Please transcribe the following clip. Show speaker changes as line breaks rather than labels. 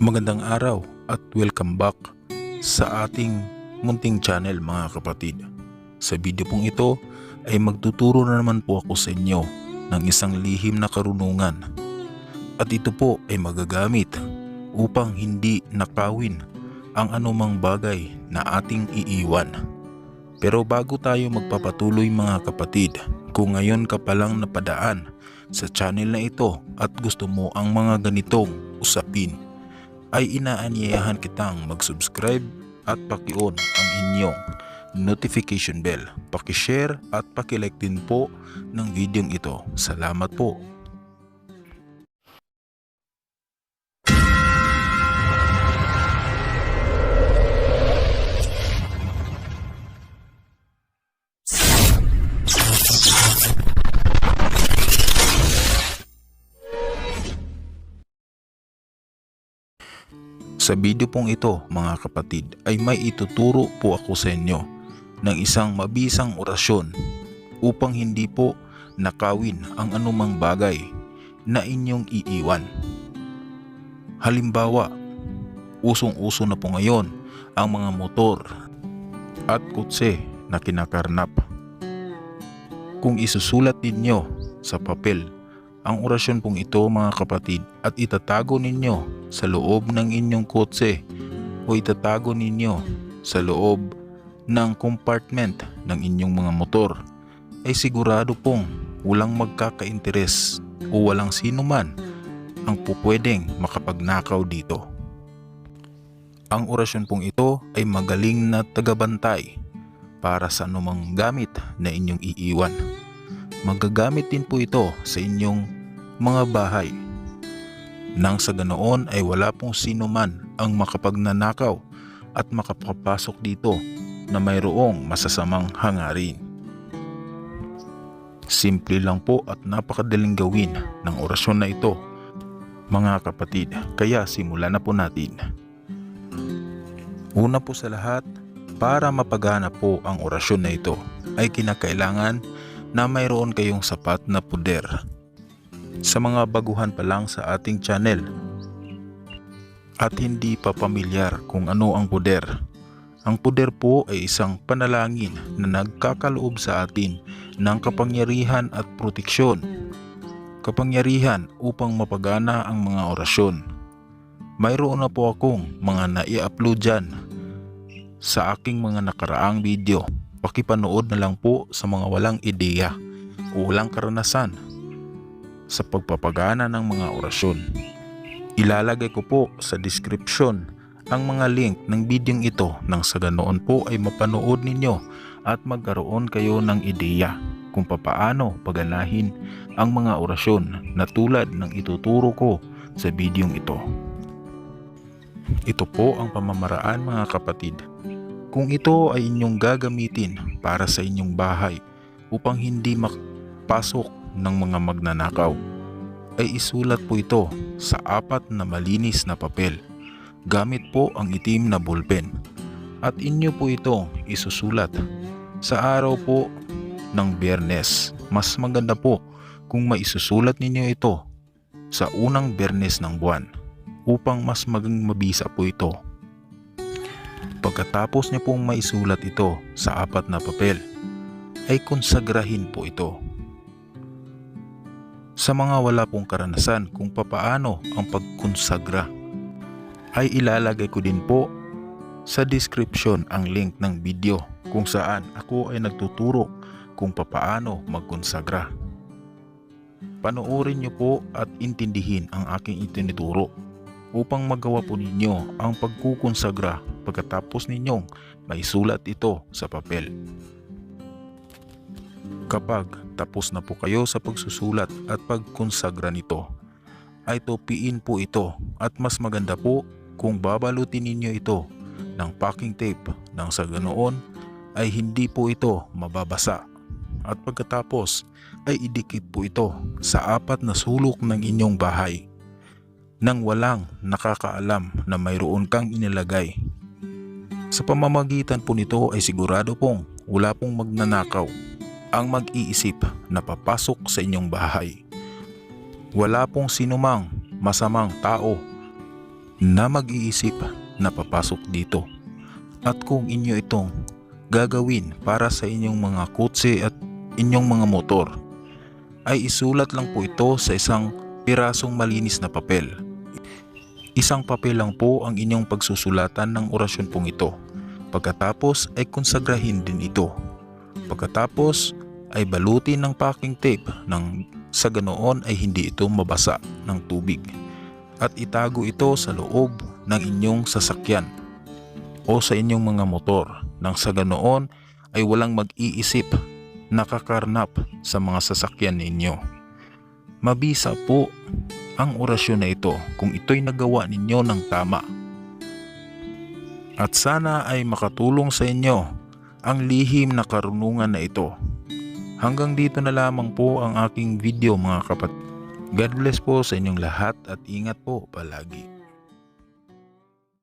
Magandang araw at welcome back sa ating munting channel mga kapatid. Sa video pong ito ay magtuturo na naman po ako sa inyo ng isang lihim na karunungan. At ito po ay magagamit upang hindi nakawin ang anumang bagay na ating iiwan. Pero bago tayo magpapatuloy mga kapatid, kung ngayon ka palang napadaan sa channel na ito at gusto mo ang mga ganitong usapin, ay inaanyayahan kitang mag-subscribe at paki-on ang inyong notification bell. Paki-share at paki-like din po ng video ito. Salamat po. Sa video pong ito mga kapatid ay may ituturo po ako sa inyo ng isang mabisang orasyon upang hindi po nakawin ang anumang bagay na inyong iiwan. Halimbawa, usong-uso na po ngayon ang mga motor at kutse na kinakarnap. Kung isusulat ninyo sa papel ang orasyon pong ito mga kapatid at itatago ninyo sa loob ng inyong kotse o itatago ninyo sa loob ng compartment ng inyong mga motor ay sigurado pong walang magkakainteres o walang sino man ang pupwedeng makapagnakaw dito. Ang orasyon pong ito ay magaling na tagabantay para sa anumang gamit na inyong iiwan. Magagamit din po ito sa inyong mga bahay. Nang sa ganoon ay wala pong sino man ang makapagnanakaw at makapapasok dito na mayroong masasamang hangarin. Simple lang po at napakadaling gawin ng orasyon na ito mga kapatid kaya simulan na po natin. Una po sa lahat, para mapagana po ang orasyon na ito ay kinakailangan na mayroon kayong sapat na puder. Sa mga baguhan pa lang sa ating channel at hindi pa pamilyar kung ano ang puder. Ang puder po ay isang panalangin na nagkakaloob sa atin ng kapangyarihan at proteksyon. Kapangyarihan upang mapagana ang mga orasyon. Mayroon na po akong mga nai-upload dyan sa aking mga nakaraang video. Pakipanood na lang po sa mga walang ideya o walang karanasan sa pagpapagana ng mga orasyon. Ilalagay ko po sa description ang mga link ng video ito nang sa ganoon po ay mapanood ninyo at magkaroon kayo ng ideya kung papaano paganahin ang mga orasyon na tulad ng ituturo ko sa video ito. Ito po ang pamamaraan mga kapatid. Kung ito ay inyong gagamitin para sa inyong bahay upang hindi makpasok ng mga magnanakaw, ay isulat po ito sa apat na malinis na papel. Gamit po ang itim na ballpen. At inyo po ito isusulat sa araw po ng biyernes. Mas maganda po kung maisusulat ninyo ito sa unang biyernes ng buwan upang mas maging mabisa po ito. Pagkatapos niyo pong maisulat ito sa apat na papel, ay konsagrahin po ito. Sa mga wala pong karanasan kung papaano ang pagkonsagra, ay ilalagay ko din po sa description ang link ng video kung saan ako ay nagtuturo kung papaano magkonsagra. Panoorin niyo po at intindihin ang aking itinuturo upang magawa po ninyo ang pagkukonsagra pagkatapos ninyong maisulat ito sa papel. Kapag tapos na po kayo sa pagsusulat at pagkonsagra nito, ay topiin po ito at mas maganda po kung babalutin ninyo ito ng packing tape nang sa ganoon ay hindi po ito mababasa at pagkatapos ay idikit po ito sa apat na sulok ng inyong bahay nang walang nakakaalam na mayroon kang inilagay. Sa pamamagitan po nito ay sigurado pong wala pong magnanakaw ang mag-iisip na papasok sa inyong bahay. Wala pong sinumang masamang tao na mag-iisip na papasok dito. At kung inyo itong gagawin para sa inyong mga kotse at inyong mga motor, ay isulat lang po ito sa isang pirasong malinis na papel. Isang papel lang po ang inyong pagsusulatan ng orasyon pong ito. Pagkatapos ay konsagrahin din ito. Pagkatapos ay balutin ng packing tape nang sa ganoon ay hindi ito mabasa ng tubig at itago ito sa loob ng inyong sasakyan o sa inyong mga motor nang sa ganoon ay walang mag-iisip nakakarnap sa mga sasakyan ninyo. Mabisa po ang orasyon na ito kung ito'y nagawa ninyo ng tama. At sana ay makatulong sa inyo ang lihim na karunungan na ito. Hanggang dito na lamang po ang aking video mga kapatid. God bless po sa inyong lahat at ingat po palagi.